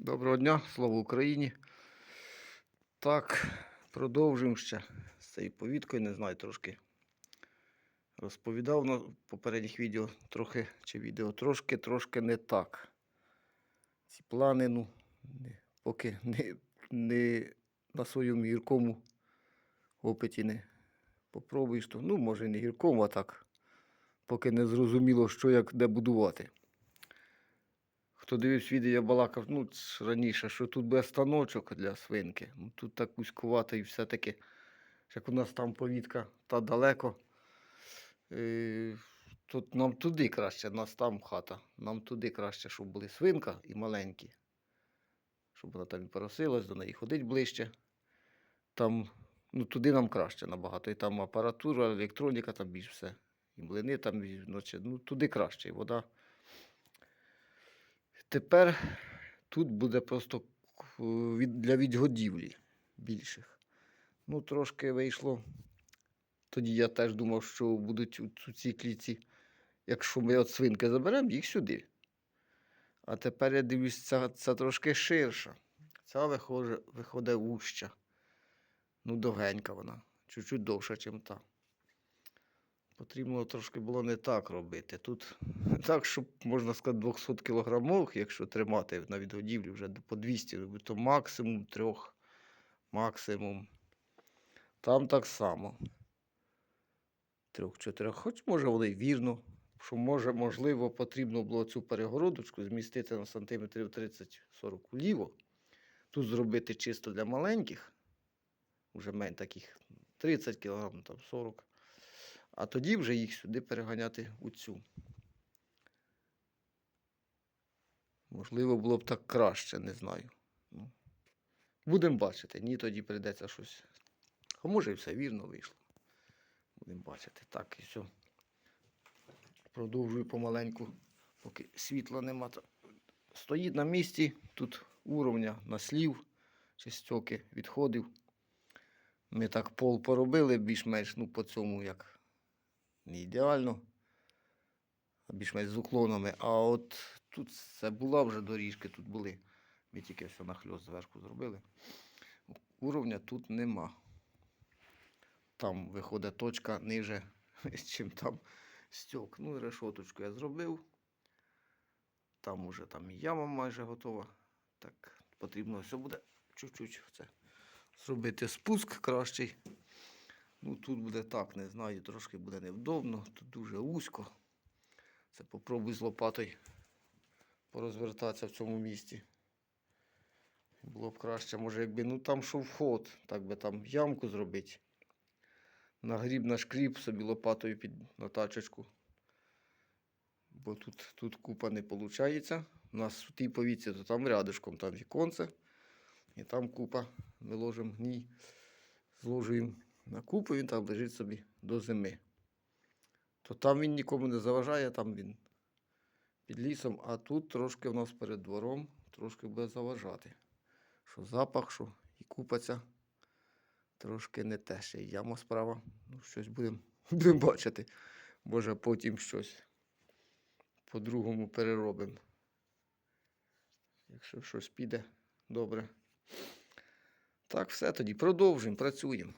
Доброго дня, слава Україні. Так, продовжуємо ще з цією повідкою, не знаю, трошки розповідав на попередніх відео трохи, чи відео трошки, трошки не так. Ці плани, ну, не, поки не, не на своєму гіркому опиті не попробуєш, то, ну, може, не гіркому, а так, поки не зрозуміло, що як де будувати. Хто дивився відео, я балакав ну, раніше, що тут буде станочок для свинки. Ну, тут так вузькувато і все-таки, як у нас там повітка та далеко. Е, тут нам туди краще, нас там хата. Нам туди краще, щоб були свинка і маленькі. Щоб вона там і поросилась, до неї ходить ближче. Там, ну, туди нам краще набагато. І там апаратура, електроніка, там більш все. І млини там, і, ну, туди краще. І вода. Тепер тут буде просто для відгодівлі більших. Ну, трошки вийшло. Тоді я теж думав, що будуть у цій клітці, якщо ми от свинки заберемо, їх сюди. А тепер я дивлюсь, ця, ця трошки ширша. Ця виходить, виходить вуща. Ну, довгенька вона. Чуть-чуть довша, ніж та. Потрібно трошки було не так робити. Тут так, щоб, можна сказати, 200 кілограмових, якщо тримати на відгодівлі вже по 200, то максимум трьох, максимум. Там так само. Трьох-чотирьох. Хоч може воно й вірно, що може, можливо, потрібно було цю перегородочку змістити на сантиметрів 30-40 вліво. Тут зробити чисто для маленьких, вже мен таких 30 кг, там 40 а тоді вже їх сюди переганяти у цю. Можливо, було б так краще, не знаю. Ну, будемо бачити. Ні, тоді прийдеться щось. А може і все вірно вийшло. Будемо бачити. Так, і все. Продовжую помаленьку, поки світла нема. Стоїть на місці, тут уровня наслів чи стьоки відходив. Ми так пол поробили більш-менш ну, по цьому як не ідеально, більш-менш з уклонами. А от тут це була вже доріжки, тут були. Ми тільки все нахльост зверху зробили. Уровня тут нема. Там виходить точка ниже, чим там стьок. Ну решоточку я зробив. Там уже там яма майже готова. Так, потрібно все буде чуть-чуть це зробити спуск кращий. Ну, тут буде так, не знаю, трошки буде невдобно, тут дуже вузько. Це попробуй з лопатою порозвертатися в цьому місці. Було б краще, може, якби ну там шов вход, так би там ямку зробити. Нагріб на шкріп собі лопатою під на тачечку. Бо тут, тут купа не виходить. У нас в тій повіці, то там рядышком, там віконце. І там купа. Ми ложимо гній, зложуємо на купу, він там лежить собі до зими. То там він нікому не заважає, там він під лісом, а тут трошки в нас перед двором трошки буде заважати. Що запах, що і купаться трошки не те. Ще яма справа. Ну, щось будемо будем бачити. Може, потім щось по-другому переробимо. Якщо щось піде добре. Так, все тоді продовжуємо, працюємо.